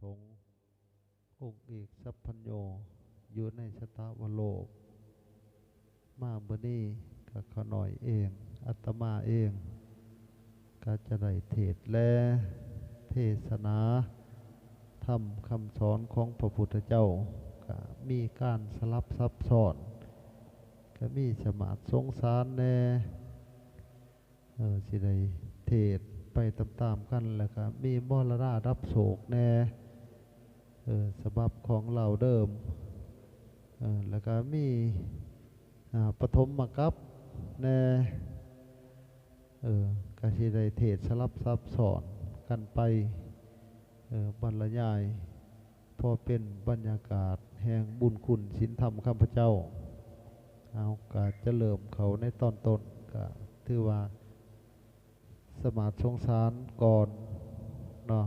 สงฆ์องค์เอกสัพพัญโยอยู่ในชะตาวโลก มาเบนี้กับขน่อยเอง อัตมาเองก็จะได้เทศและเทศนาทำคำสอนของพระพุทธเจ้าก็มีการสลับซับซ้อนก็มีสมาธิสงสารแน่เออสิได้เทศไปตามๆกันแล้วก็มีมรณะรับโศกแน่ สบับของเราเดิม แล้วก็มีปฐมมกับแน่เออกสิไดเทศสลับซับซ้อนกันไปบรรยาย พอเป็นบรรยากาศแห่งบุญคุณศีลธรรมข้าพเจ้า เอากาจะเริ่มเขาในตอนต้นก็ถือว่าสมาธิสงสารก่อนเนาะ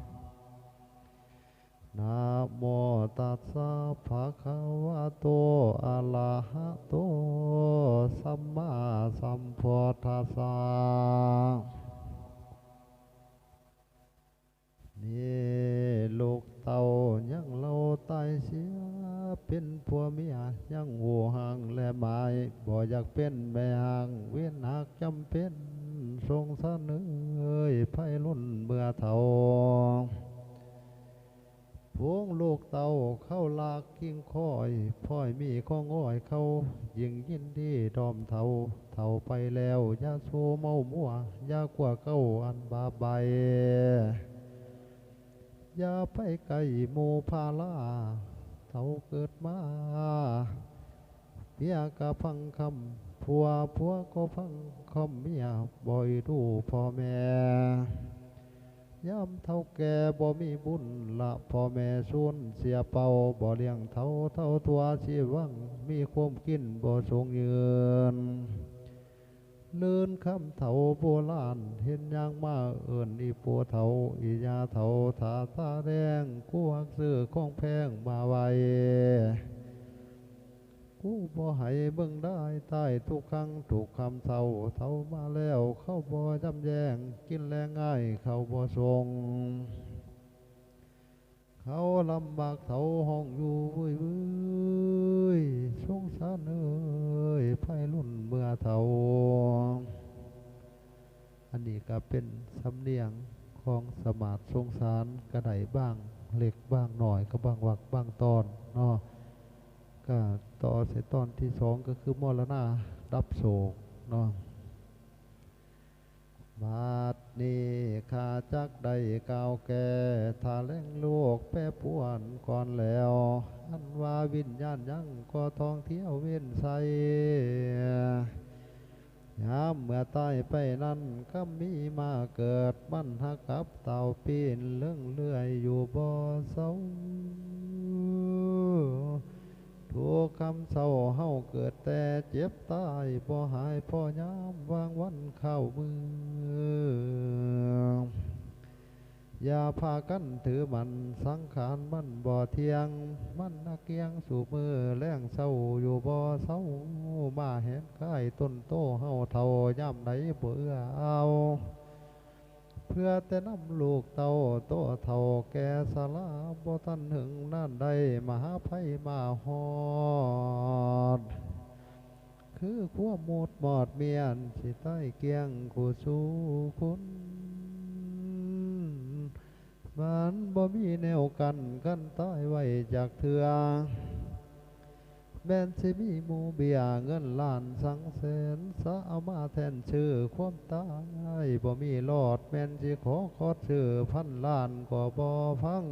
นะโมตัสสะภะคะวะโต อะระหะโต สัมมาสัมพุทธัสสะนี่ลูกเต่ายังเล่าตายเสีย เป็นผัวเมียยังหูห่างและหมาย บ่อยากเป็นแม่ห่างเวียนหักจำเป็นทรงสน เต่าเข้าลากกิ้งคอยพ่อยมีข้องอ้อยเขายิงยินดีดอมเทาเทาไปแล้วยาสูเมามัวยากว่าเก้าอันบาใบยาไปไกลโมพาลาเทาเกิดมาเมียกะพังคำผัวผัวก็พังคำเมียบ่อยดูพ่อแม่ ย่ำเท่าแก่บ่มีบุญละพ่อแม่สูญเสียเป่าบ่เลี้ยงเท่าเท่าตัวชีวังมีความกินบ่ทรงยืนเลื่นคำเท่าโบราณเห็นยางมาเอิ่นอีปัวเท่าอียาเท่าถาตาแดงกูหักซื้อของแพงมาไว้ เบิ่งได้ใต้ทุกครั้งถูกคำเท่าเท่ามาแล้ว เข้าบ่อจำแยง กินแรงง่ายเข้าบ่อทรงเขาลำบากเท่าห้องอยู่เว้ยเว้ยสงสารเอ้ยไพรุ่นเมื่อเท่าอันนี้ก็เป็นสำเนียงของสมาธิสงสารกระไดบ้างเล็กบ้างหน่อยก็บางวักบางตอนเนาะ ก็ต่อเสร็จตอนที่สองก็คือมรณะรับโศกเนาะบาดนี้ข้าจักได้กาวแก่ทาเล่งโลกแปรปรวนก่อนแล้ว อันว่าวิญญาณยังก็ท่องเที่ยวเว้นใสยามเมื่อตายไปนั้นก็มีมาเกิดมันหักกับเต่าปีนเลื่องเลื่อยอยู่บ่อเสา ทุกคำเศร้าเฮาเกิดแต่เจ็บตายบ่หายพ่อยามวางวันเข้ามือ อย่าพากันถือมันสังขารมันบ่เที่ยง มันนักเกียงสู่มือแรงเศร้าอยู่บ่เศร้ามาเห็นกายต้นโตเฮาเท่าย่ำไหนบ่เอื้อเอา เพื่อแต่นำลูกเต่าโตเท่าแก่สลาบ่ทันถึงนั่นใดมหาภัยมาฮอด คือขั้วหมดหมอดเมียนสิใต้เกียงกูสู้คุณมันบ่มีแนวกันกันตายไว้จากเถื่อ แม่นสิมีหมูเบียเงินล้านสังแสนสะเอามาแทนชื่อความตายบ่มีรอดแม่นสิขอขอชื่อพันล้านก็บ่ฟัง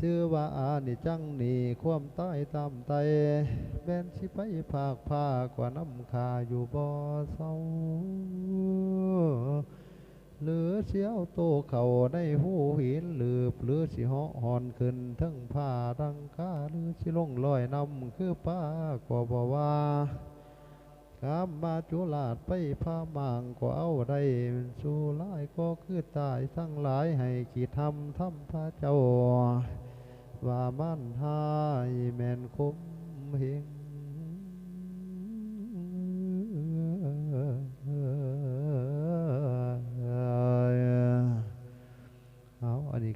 ชื่อว่าอานิจังนี่ความตายตามไตแม่นสิไปภาคภาคกว่าน้ำคาอยู่บ่เศร้า หรือเสียวโตเข่าในหูหินหรือหรือสิเหาะหอนขึ้นทั้งผ้ารังกาหรือสิลงลอยนำคือป้าก็บอว่ากข้ามมาจุลาดไปพามางก็เอาได้สู่ลายก็คือตายทั้งหลายให้กีทำทำพระเจ้า ว่ามันหายแม่นคมเฮง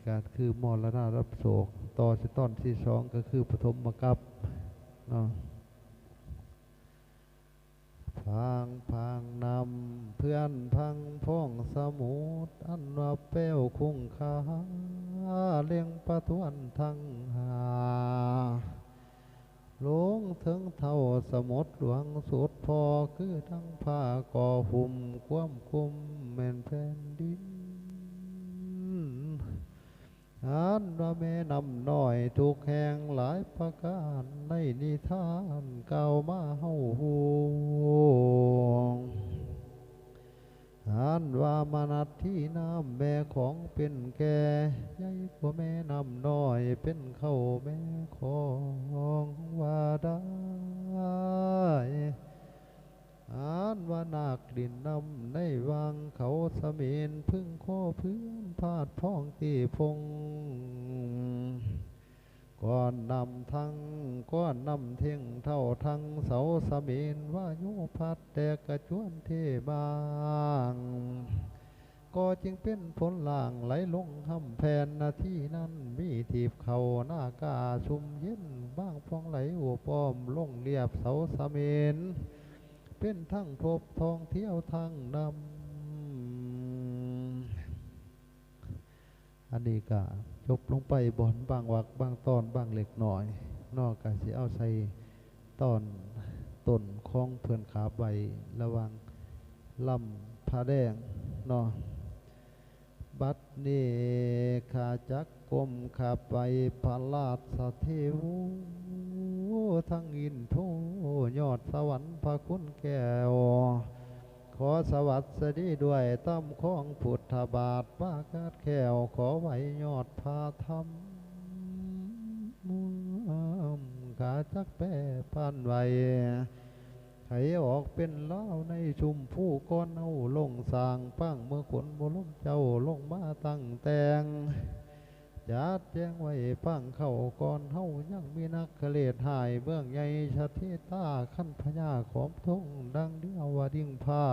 การคือมรณะรับโศก ต่อสตอนที่สองก็คือปฐมกับเนาะพังพังนำเพื่อนพังพ้องสมุทรอันว่าเป้วคุ้งคาเลี้ยงประทวนทั้งหาลงถึงเท่าสมุดหลวงสุดพอคือทั้งผ้าก่อหุ่มความคุมแม่นแผ่นดิน อ่านว่าแม่นำน้อยถูกแห่งหลายประการในนิทานเก่ามาเฮาหูอ่านว่ามนัดที่น้ำแม่ของเป็นแก่ใหญ่กว่าแม่นำน้อยเป็นเข้าแม่ของวาด้อ่านว่านาคดินนำในวังเขาสมินพึ่งข้อพื้นพาดพ้องตีพงก่อนนำทั้งก้อนนำเท่งเท่าทั้งเสาสมินว่ายุพัดแต่กระจวนเทบางก็จึงเป็นผลล่างไหลลงห้ำแผ่นนาที่นั้นมีทีบเขาหน้ากาชุมเย็นบ้างพองไหลหัวป้อมลงเรียบเสาสมิน เป็นทั้งพบทองเที่ยวทั้งนำอันนี้ก็จบลงไปบอนบางวักบางตอนบางเล็กหน่อย นอกจากสิเอาใส่ตอนต้นคองเพื่อนขาใบระวังลำผาแดงเนาะบัดนี้ขาจักกลมขาไปพระลาดสะเทวู ทั้งอินโทยอดสวรรค์พระคุณแก้ว ขอสวัสดีด้วยตั้มของพุทธบาทปากาดแก้ว ขอไหวยอดพาธรรมขาจักแปรพันไว้ไขออกเป็นเล่าในชุมผู้ก้อนเอาลงสางปั้งเมื่อขนบุลุมเจ้าลงมาตั้งแต่ง จัดแจ้งไว้ปังเข้าก่อนเฮายังมีนักเขเลดหายเบื้องใหญ่ชาเทตาขั้นพญาขอมทงดังเดียวว่าดิ่งผา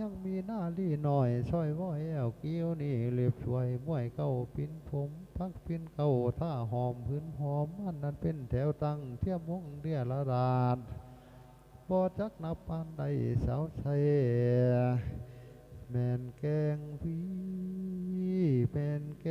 ยังมีหน้าลี่หน่อยช่อยว้อยแอวเกี้ยวนี่เรียบสวยมวยเก้าปิ้นผมพักปิ้นเก้าท่าหอมพื้นหอมอันนั้นเป็นแถวตั้งเทียมวงเดียละดาดบ่จักนับปานใดสาวใสแม่นแกงวีแม นแก